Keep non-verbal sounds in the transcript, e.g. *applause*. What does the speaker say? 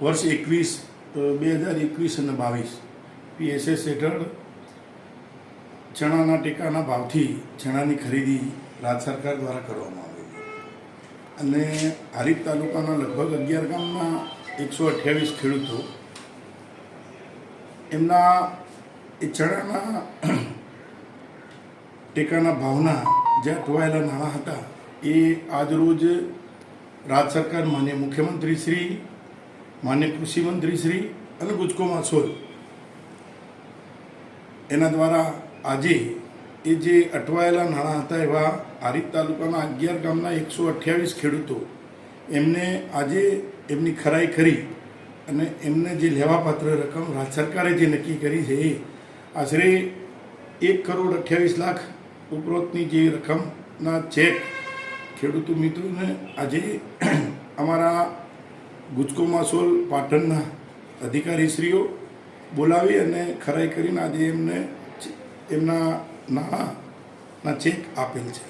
વર્ષ એકવીસ બે હજાર એકવીસ અને બાવીસ. પીએસએસ હેઠળ ચણાના ટેકાના ભાવથી ચણાની ખરીદી રાજ્ય સરકાર દ્વારા કરવામાં આવેલી અને હારીજ તાલુકાના લગભગ અગિયાર ગામના એકસો અઠ્યાવીસ ખેડૂતો એમના એ ચણાના *clears throat* ટેકાના ભાવના જ્યાં ટોવાયેલા નાણાં હતા એ આજરોજ રાજ્ય સરકાર માન્ય મુખ્યમંત્રી શ્રી માન્ય કૃષિ મંત્રી શ્રી અને ગુજકો માસોલ એના દ્વારા આજે એ જે અટવાયેલા નાણાં હતા એવા આરીત તાલુકાના અગિયાર ગામના એકસો અઠ્યાવીસ ખેડૂતો એમને આજે એમની ખરાઈ કરી અને એમને જે લેવાપાત્ર રકમ રાજ્ય સરકારે જે નક્કી કરી છે એ આશરે એક કરોડ અઠ્યાવીસ લાખ ઉપરોક્તની જે રકમના ચેક ખેડૂતો મિત્રોને આજે અમારા ગુજકો માસોલ પાટણના અધિકારીશ્રીઓ બોલાવી અને ખરાઈ કરીને આજે એમને એમના નાણાંના ચેક આપેલ છે.